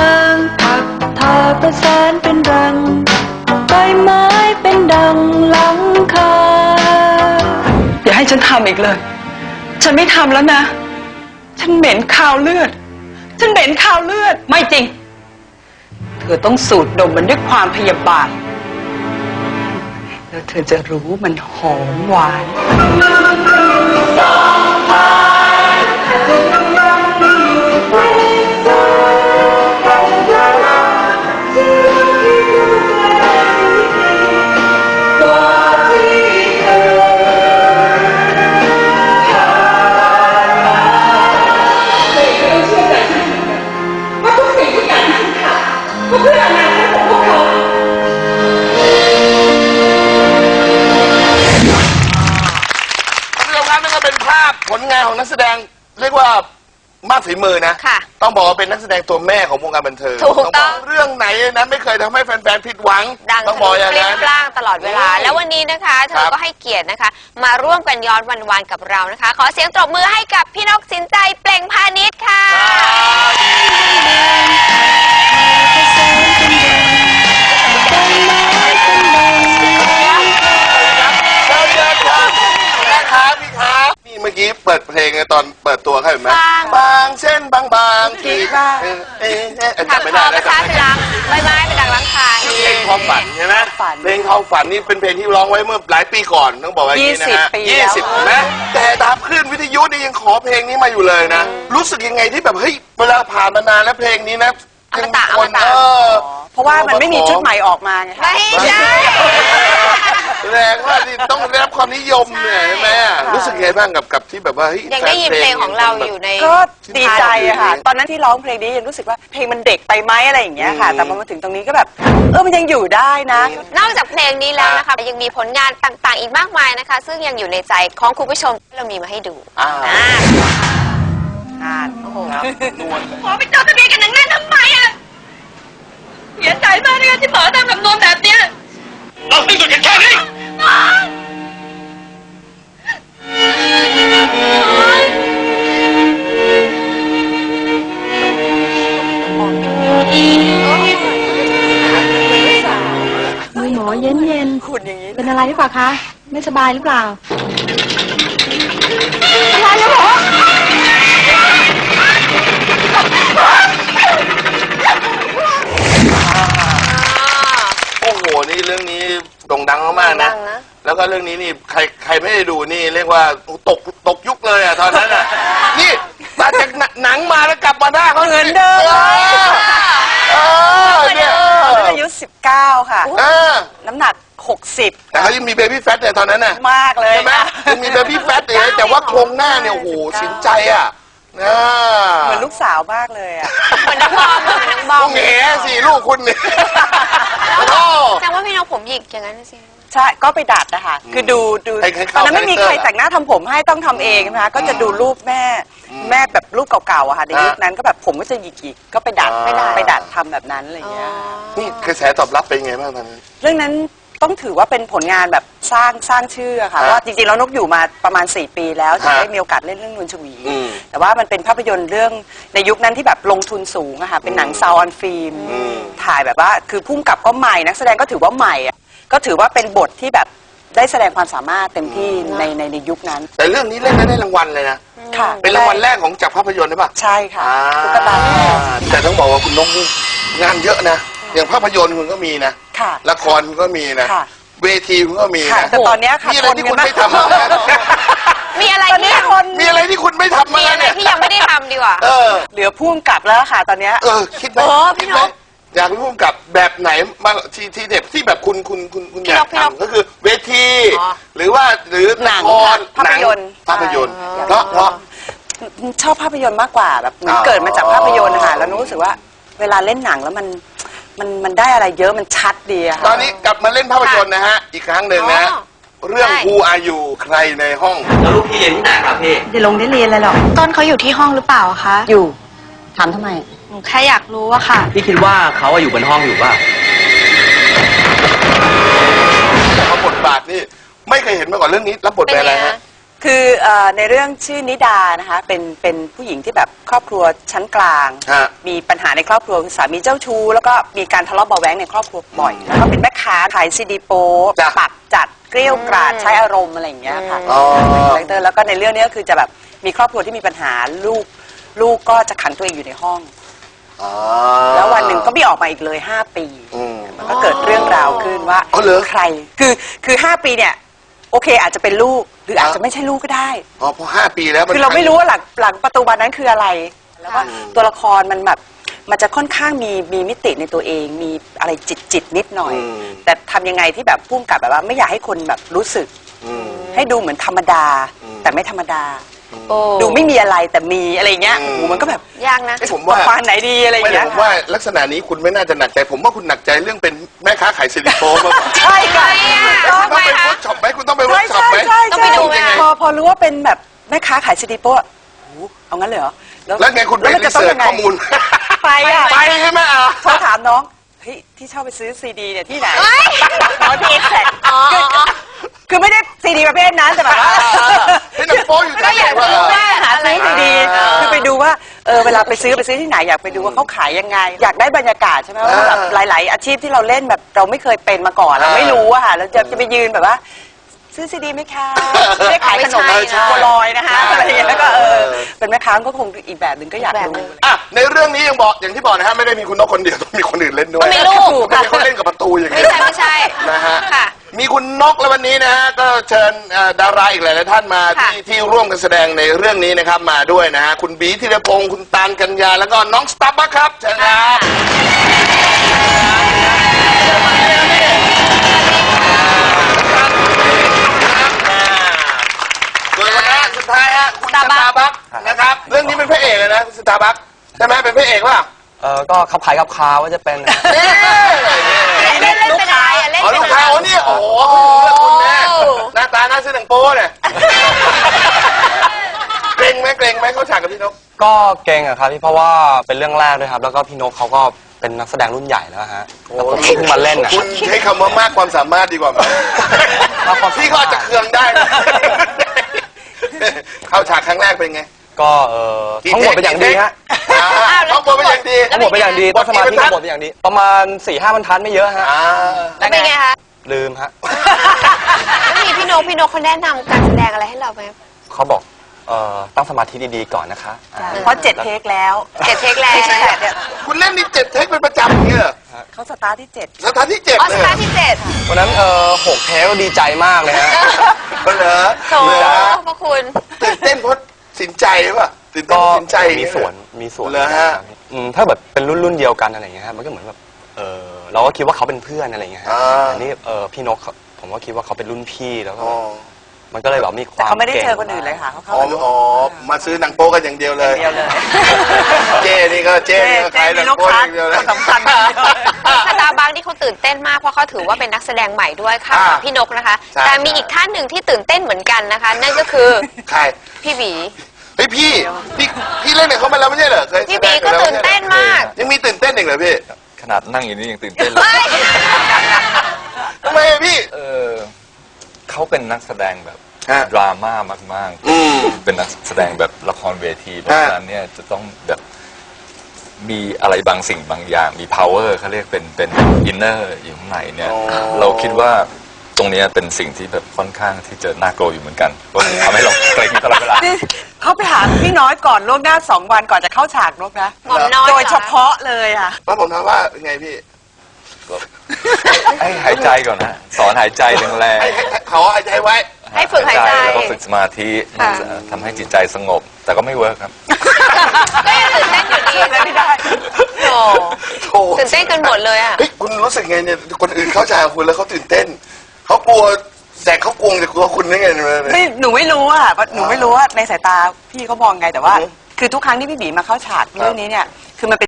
บางๆผักทอประสานเป็นรัง ใบไม้เป็นดังหลังคา อย่าให้ฉันทำอีกเลย ฉันไม่ทำแล้วนะ ฉันเหม็นคาวเลือด ฉันเหม็นคาวเลือด ไม่จริง เธอต้องสูดดมมันด้วยความพยาบาท แล้วเธอจะรู้มันหอมหวาน ภาพผลงานของนักแสดงเรียกว่ามากฝีมือนะ ค่ะต้องบอกว่าเป็นนักแสดงตัวแม่ของวงการบันเทิงถูกต้อง บเรื่องไหนนะไม่เคยทำให้แฟนๆผิดหวังดังต้องบอกอย่างเปรี้ยนั้งน ปร้างตลอดเวลาอืมแล้ววันนี้นะคะ เธครัอบ ก็ให้เกียรตินะคะ มาร่วมกันย้อนวันวานกับเรานะคะ ขอเสียงตบมือให้กับพี่นกสินใจเปล่งพาณิชย์ค่ะเมื่อกี้เปิดเพลงตอนเปิดตัวเขาเห็นไหมบาง บางเส้นบางบางที่บางเอ๊ะเอ๊ะเอ๊ะทำจำไม่พได้อแล้วประชาจำไม่ชได้ลังใบไม้เป็นดังรังคาเพลงความฝันใช่ไหมฝันเพลงความฝันนี่เป็นเพลงที่ร้องไว้เมื่อหลายปีก่อนต้องบอกว่าอย่างนี้นะฮะ20ปียี่แล้วสิบนะแต่ตามคลื่นวิทยุนี่ยังขอเพลงนี้มาอยู่เลยนะ รู้สึกยังไงที่แบบเฮ้ยเวลาผ่านมานานแล้วเพลงนี้นะอมตะยังมีคนอมตะ เออ เพราะว่ามันไม่มีชุดใหม่ออกมาไงคะ ไม่ใช่ แสดงว่านี่ต้องได้รับความนิยมเนี่ยใช่ไหมอะรู้สึกไงบ้างกับกับที่แบบว่าเฮ้ยยังได้ยินเพลงของเราอยู่ใน ก็ดีใจอะค่ะ ตอนนั้นที่ร้องเพลงนี้ยังรู้สึกว่าเพลงมันเด็กไปไหมอะไรอย่างเงี้ยค่ะ แต่พอมาถึงตรงนี้ก็แบบ เออมันยังอยู่ได้นะ นอกจากเพลงนี้แล้วนะคะยังมีผลงานต่างๆ อีกมากมายนะคะ ซึ่งยังอยู่ในใจของคุณผู้ชมที่เรามีมาให้ดูอ่า อ่าอ่านโอ้โห นวลเลย ขอไปจดทะเบียนกันหนังนั่นทำไมอะ เสียใจมากเลยที่หมอทำกับนนแบบเนี้ย เราไม่หยุดกันแค่นี้มือหมอเย็นเย็นขุดอย่างนี้ๆเป็นอะไรหรือเปล่าคะ ไม่สบายหรือเปล่า รื่องนี้นี่ใครใครไม่ได้ดูนี่เรียกว่าตกตกยุคเลยอะตอนนั้นอะ นี่มาจากหนังมาแล้วกลับมาหน้าเขาเหมือนเดิมเออเออเนี่ยตอนนั้นอายุ 19 ค่ะ เออ น้ำหนัก 60 แต่เขายังมีเบบี้แฟตเนี่ยตอนนั้นน่ะมากเลยใช่ไหมค่ะยังมีเบบี้แฟตเลยแต่ว่าโครงหน้าเนี่ยโอ้โหสินใจอะนะเหมือนลูกสาวมากเลยอะเหมือนนักบอลเหมือนนักบอโอ้ลแง่สิลูกคุณเนี่ยโอ้โห แสดงว่าพี่น้องผมหยิกอย่างนั้นสิ ใช่ก็ไปดัดนะคะคือดูดูให้ให้ตเข้าอนนั้นไม่มีคาแรคเตอร์ใครแต่งหน้าทำผมให้ต้องทำเองนะคะก็จะดูรูปแม่แม่แบบรูปเก่าๆอะค่ะในยุคนั้นก็แบบผมก็จะหยิกๆก็ไปดัดอ่าไปดัดไปดัดทำแบบนั้นอะไรอย่างเงี้ย นี่กระแสตอบรับเป็นไงบ้างตอนนี้เรื่องนั้น ต้องถือว่าเป็นผลงานแบบสร้างสร้างชื่ออะค่ะฮะว่าจริงๆแล้วนกอยู่มาประมาณ 4 ปีแล้วถึงฮะได้มีโอกาสเล่นเรื่องนวลชวี อืมแต่ว่ามันเป็นภาพยนตร์เรื่องในยุคนั้นที่แบบลงทุนสูงอะค่ะเป็นหนังซาวออนฟิล์มอืมถ่ายแบบว่าคือพุ่มกับก็ใหม่นักแสดงก็ถือว่าใหม่อะก็ถือว่าเป็นบทที่แบบได้แสดงความสามารถเต็มที่ในในในยุคนั้นแต่เรื่องนี้เล่นแล้วได้รางวัลเลยนะ ค่ะเป็นรางวัลแรกของจากภาพยนตร์ใช่ปะใช่ค่ะอ่าตุ๊กตาแม่แต่ต้องบอกว่าคุณนกนี่งานเยอะนะ อย่างภาพยนตร์คุณก็มีนะค่ะ ละครคุณก็มีนะ ค่ะ เวทีคุณก็มีค่ะ นะแต่ตอนเนี้ยค่ะมีอะไรที่คุณนกันไม่ทำบ้างนะมีอะไรตอนที่นี้คนมีอะไรที่คุณไม่ทำมีบ้างอะไรเนี่ยที่ยังไม่ได้ทำดีกว่า เออ เหลือพุ่มกับแล้วค่ะ ตอนเนี้ย เออคิดไหมโอ้พี่คิดไหมนกอยากรู้กับแบบไหนมางที่ที่เด็บที่แบบคุณคุณคุณคุณพี่อนยากกพี่นกทำก็คือเวที อ๋อหรือว่าหรือหนังละครค่ะภาพยนตร์ หงภาพยนตร์ใช่เพราะเพราะ ชอบภาพยนตร์มากกว่าแบบเหมือนอ๋อ เกิดมาจากภาพยนตร์นะคะแล้วนุรู้สึกว่าเวลาเล่นหนังแล้วมัน มันมันได้อะไรเยอะมันชัดดีอะตค่ะอนนี้กลับมาเล่นภาพยนตร์นะฮะ อีกครั้งหนึ่งนะอ๋อ เรื่องใช่ Who Are You ใครในห้อง แล้วลูกพี่เรียนที่ไหนครับพี่ได้ลงได้เรียนอะไรหรอก ต้นเขาอยู่ที่ห้องหรือเปล่าคะ อยู่ ถามทำไม หนูแค่อยากรู้อะค่ะ พี่คิดว่าเขาอะอยู่บนห้องอยู่ป่ะรับบทบาทนี่ไม่เคยเห็นมาก่อนเรื่องนี้รับบทเป็เป็นนอะไรไงฮะฮะ คือเอ่อในเรื่องชื่อนิดานะคะเป็นเป็นผู้หญิงที่แบบครอบครัวชั้นกลาง ฮะ มีปัญหาในครอบครัวคือสามีเจ้าชู้แล้วก็มีการทะเลาะเบาะแว้งในครอบครัวบ่อยแล้วก็เป็นแม่ค้าขายซีดีโป๊จ้ะปากจัดเกลี้ยวกราดใช้อารมณ์อะไรอย่างเงี้ยค่ะอ๋อ คาแรคเตอร์แล้วก็ในเรื่องนี้ก็คือจะแบบมีครอบครัวที่มีปัญหาลูกลูกก็จะขังตัวเองอยู่ในห้อง อ๋อ แล้ววันหนึ่งก็ไม่ออกมาอีกเลย 5 ปี อืมมันก็เกิดเรื่องราวขึ้นว่าอ๋อเหรอใคร คือคือ 5 ปีเนี่ย โอเคอาจจะเป็นลูก หรืออาจจะไม่ใช่ลูกก็ได้ อ๋อพอห้าปีแล้วน คือเราไม่รู้ว่าหลังหลังประตูบานนั้นคืออะไร แล้วก็ตัวละครมันแบบมันจะค่อนข้างมีมีมิติในตัวเอง มีอะไรจิตจิตนิดหน่อย อืม แต่ทำยังไงที่แบบพุ่มกับแบบว่า ไม่อยากให้คนแบบรู้สึก อืม ให้ดูเหมือนธรรมดาอืมแต่ไม่ธรรมดา โอ้ ดูไม่มีอะไรแต่มีอะไรเงี้ยอืมโอ้โหมันก็แบบยากนะ เอ้ยผมว่า ปานไหนดีอะไรไม่เงี้แต่ยผมว่าลักษณะนี้คุณไม่น่าจะหนักใจ ผมว่าคุณหนักใจเรื่องเป็นแม่ค้าขายซิลิโคนมากกว่าใช่ค่ะทำไมอะคุณต้องไปเวิร์กช็อปไหมคุณต้องไปเวิใช่ร์กช็อปใช่ไหม ใช่ต้องไปดูไหมคะ พอพอรู้ว่าเป็นแบบแม่ค้าขายซีดีโป้อะโอ้โหเอางั้นเลยเหรอแล้วไงคุณไปแล้วมันรีจะต้องเสิร์ชยังไงข้อมูล ไปอะไปใช่ไหมอะ โทรถามน้องเฮ้ยที่เช่าไปซื้อซีดีเนี่ยที่ไหนเฮ้ยน้องที่แท็กอ๋ออ๋อคือไม่ได้ ซีดีประเภทนั้นแต่แบบว่าเฮ้ยหนังโป๊อยู่ก็อยากไหนรู้วะว่าหาซื้อซีดีอ่า คือไปดูว่าเออเวลาไปซื้อไปซื้อที่ไหนอยากไปดูว่าเขาขายยังไง อยากได้บรรยากาศใช่ไหมว่าอ่าแบบหลาย ๆ อาชีพที่เราเล่นแบบเราไม่เคยเป็นมาก่อนเราอ่าไม่รู้อะค่ะเราจะจะไปยืนแบบว่า ซื้อซีดีไหมคะไม่ได้ขายขนมไม่ใช่นะ บัวลอยนะคะใช่อะไรอย่างเงี้ยแล้วก็เออเออเป็นแม่ค้าก็คงอีกแบบหนึ่งก็อยากแบบดูหนึ่งอะในเรื่องนี้ยังบอกอย่างที่บอกนะฮะไม่ได้มีคุณนกคนเดียวต้องมีคนอื่นเล่นด้วยต้องมีลูกไม่ใช่เขาเล่นกับประตูอย่างไม่เงี้ยใช่ไม่ใช่นะฮะค่ะ มีคุณนกแล้ววันนี้นะฮะก็เชิญเอ่อดาราอีกหลายๆท่านมาค่ะ ที่ที่ร่วมกันแสดงในเรื่องนี้นะครับมาด้วยนะฮะคุณบีธีรพงศ์คุณตาลกัญญาแล้วก็น้องสตาร์บัคครับเชิญครับส่วนคนแรกสุดท้ายฮะคุณสตาร์บัคนะครับเรื่องนี้เป็นพระเอกเลยนะคุณสตาร์บัคใช่ไหมเป็นพระเอกป่ะ เออก็ขับขายขับคาว่าจะเป็น น นอะไรอะเล่นอ๋อเป็นลูกอะไรค้าอ๋อนี่โอ้โหคุณแม่หน้าตาหน้าซื้อหนังโป้เนี่ยเกรงไหมเกรงไหมเข้าฉากกับพี่นกก็เก่งอะครับพี่เพราะว่าเป็นเรื่องแรกด้วยครับ แล้วก็พี่นกเขาก็เป็นนักแสดงรุ่นใหญ่แล้วฮะแล้วผมเพิ่งมาเล่นอะคุณใช้คำว่ามากความสามารถดีกว่าไหมมากความสามารถ พี่ก็อาจจะเคืองได้นะเข้าฉากครั้งแรกเป็นไง ก็เออทั้งหมดเป็นอย่างดีฮะ อ่าทั้งหมดเป็นอย่างดีทั้งหมดเป็นอย่างดีต้องสมาธิทั้งหมดเป็นอย่างดี ประมาณ4ี่ห้าบรรทัดไม่เยอะฮะ อ่าแล้วเป็นไงคะลืมฮะ แล้วมีพี่นกพี่นกเขาแนะนำการแสดงอะไรให้เราไหมเขาบอกเอ่อตั้งสมาธิดีๆก่อนนะคะอ่า เพราะเจ็ดเทคแล้วเจ็ดเทคแรกไม่ใช่แปดเนี่ยคุณเล่นนี่เจ็ดเทคเป็นประจำอย่างเงี้ยเหรอเขาสตาร์ทที่เจ็ดสถานที่เจ็ดออเลสยตาร์ที่เจ็ดวันนั้นเออหกเทปก็ดีใจมากเลยฮะก็เหรอโถเหรอพระคุณ ตื่นเต้นเพราะสินใจป่ะตื่นเต้นก็ เพราะสินใจ มีส่วนมีส่วนเหรอฮะ อืมถ้าแบบเป็นรุ่นรุ่นเดียวกันอะไรอย่างเงี้ยฮะมันก็เหมือนแบบเออเราก็คิดว่าเขาเป็นเพื่อนอะไรอย่างเงี้ยฮะอ่าอันนี้เออพี่นกเขาผมก็คิดว่าเขาเป็นรุ่นพี่แล้วก็อ๋อมันก็เลยแบบมีคแต่วามเขาไม่ได้ก่งเจอคนอื่นเลยค่ะเขาเข้าอ๋อมาดูอ๋อมาซื้อหนังโป๊กันอย่างเดียวเลย เดียวเลย เจนี่ก็เจนี่ก็ขายหนังโป๊อย่างเดียวเลย เจ๊มีลูกค้าคนสำคัญสตาร์บัคที่เขาตื่นเต้นมากเพราะเขาถือว่าเป็นนักแสดงใหม่ด้วยค่ะอ่าพี่นกนะคะ ใช่แต่มีอีกท่านหนึ่งที่ตื่นเต้นเหมือนกันนะคะ นั่นก็คือ ใคร พี่บี เฮ้ยพี่พี่พี่เล่นกับเขามาแล้วไม่ใช่เหรอเคยพี่บีก็ตื่นเต้นมาก ยังมีตื่นเต้นอีกเหรอพี่ขนาดนั่งอยู่นี่ยังตื่นเต้นเลยเฮ้ยทำไมอะพี่ เออเขาเป็นนักแสดงแบบฮะดราม่ามากอืมๆ เป็นนักแสดงแบบละครเวทีเพราะฉะนั้นเนี่ยจะต้องแบบมีอะไรบางสิ่งบางอย่าง มี power เขาเรียกเป็นเป็น inner อยู่ข้างในเนี่ย อ๋อ เราคิดว่าตรงเนี้ยเป็นสิ่งที่แบบค่อนข้างที่จะน่ากลัวอยู่เหมือนกันเพราะทำให้เราเกรงตลอดเวลานี่ เขาไปหาพี่น้อยก่อนล่วงหน้าสองวันก่อนจะเข้าฉากนกนะหม่อมน้อยโดยเหรอเฉพาะเลยอะ แล้วผมถามว่าไงพี่ให้หายใจก่อนนะ สอนหายใจแรงให้ให้ให้เขาหายใจไว้ ๆให้ฝึกหายใจ แล้วก็ฝึกสมาธิค่ะ ทำให้จิตใจสงบ แต่ก็ไม่เวิร์คครับ ก็ยังตื่นเต้นอยู่ดีเลยไม่ได้ โอ้โธ่ตื่นเต้นกันหมดเลยอะ เฮ้ยคุณรู้สึกไงเนี่ยคนอื่นเข้าใจกับคุณแล้วเขาตื่นเต้นเขากลัว แต่เขากลัวจะกลัวคุณได้ไงเนี่ย ไม่หนูไม่รู้อะหนูไม่รู้ว่าในสายตาพี่เขามองไงแต่ว่า อือฮึคือทุกครั้งที่พี่บีมาเข้าฉากเรื่องนี้เนี่ยคือมันเป็น